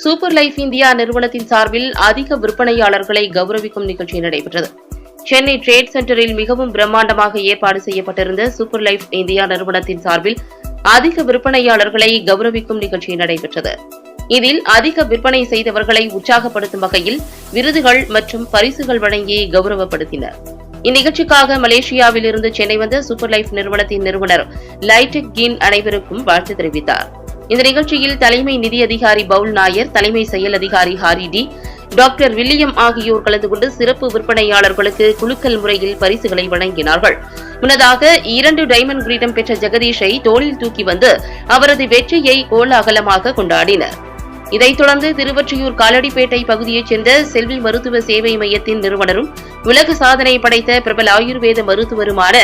Super life India நிறுவனத்தின் சார்பில் அதிக விற்பனையாளர்களை கௌரவிக்கும் நிகழ்ச்சி நடைபெற்றது. சென்னை ட்ரேட் சென்டரில் மிகவும் பிரம்மாண்டமாக ஏற்பாடு செய்யப்பட்டிருந்த சூப்பர் லைஃப் இந்தியா நிறுவனத்தின் சார்பில் அதிக விற்பனையாளர்களை கௌரவிக்கும் நிகழ்ச்சி நடைபெற்றது. இதில் அதிக விற்பனை செய்தவர்களை உற்சாகப்படுத்தும் வகையில் விருதுகள் மற்றும் பரிசுகள் வழங்கி கௌரவப்படுத்தினர். இந்நிகழ்ச்சிக்காக மலேசியாவில் இருந்து சென்னை வந்த சூப்பர் லைஃப் நிறுவனத்தின் நிறுவனர் லைடெக் கின் அனைவருக்கும் வாழ்த்து தெரிவித்தார். இந்த நிகழ்ச்சியில் தலைமை நிதி அதிகாரி பவுல் நாயர் தலைமை செயல் அதிகாரி ஹாரி டி டாக்டர் வில்லியம் ஆகியோர் கலந்து கொண்டு சிறப்பு விற்பனையாளர்களுக்கு குலுக்கல் முறையில் பரிசுகளை வழங்கினார்கள். முன்னதாக இரண்டு டைமண்ட் கிரீடம் பெற்ற ஜெகதீஷை தோளில் தூக்கி வந்து அவரது வெற்றியை கோலாகலமாக கொண்டாடினர். இதைத் தொடர்ந்து திருவொற்றியூர் காலடிப்பேட்டை பகுதியைச் சேர்ந்த செல்வி மருத்துவ சேவை மையத்தின் நிறுவனரும் உலக சாதனை படைத்த பிரபல ஆயுர்வேத மருத்துவருமான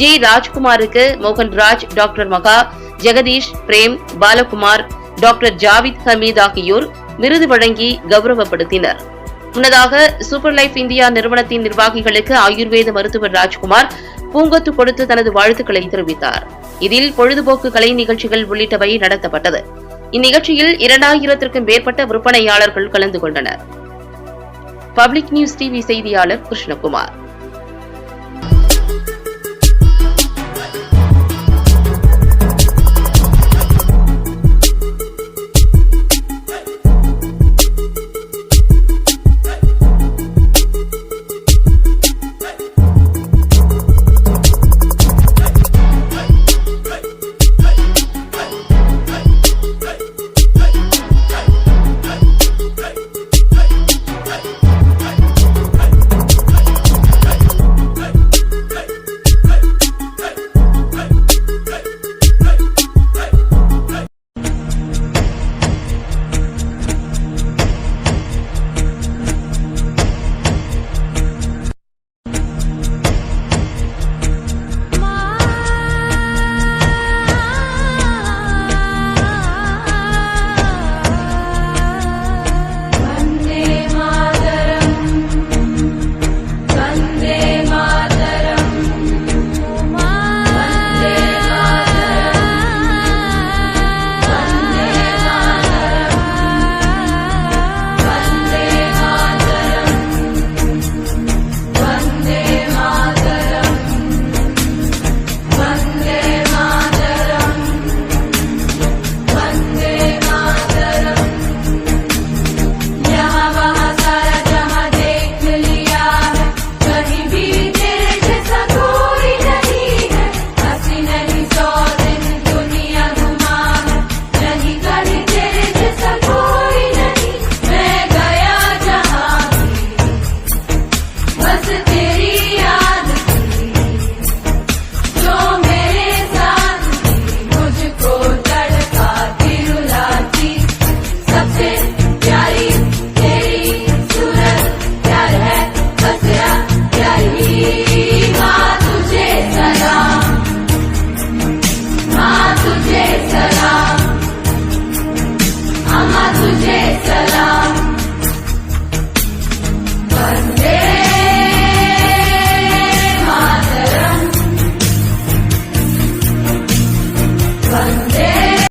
ஜி. ராஜ்குமாருக்கு மோகன்ராஜ் டாக்டர் மகா ஜெகதீஷ் பிரேம் பாலகுமார் டாக்டர் ஜாவித் ஹமீத் ஆகியோர் விருது வழங்கி கௌரவப்படுத்தினர். முன்னதாக சூப்பர் லைஃப் இந்தியா நிறுவனத்தின் நிர்வாகிகளுக்கு ஆயுர்வேத மருத்துவர் ராஜ்குமார் பூங்கொத்து கொடுத்து தனது வாழ்த்துக்களை தெரிவித்தார். இதில் பொழுதுபோக்கு கலை நிகழ்ச்சிகள் உள்ளிட்டவை நடத்தப்பட்டது. இந்நிகழ்ச்சியில் இரண்டாயிரத்திற்கும் மேற்பட்ட விற்பனையாளர்கள் கலந்து கொண்டனர். பப்ளிக் நியூஸ் டிவி செய்தியாளர் கிருஷ்ணகுமார்.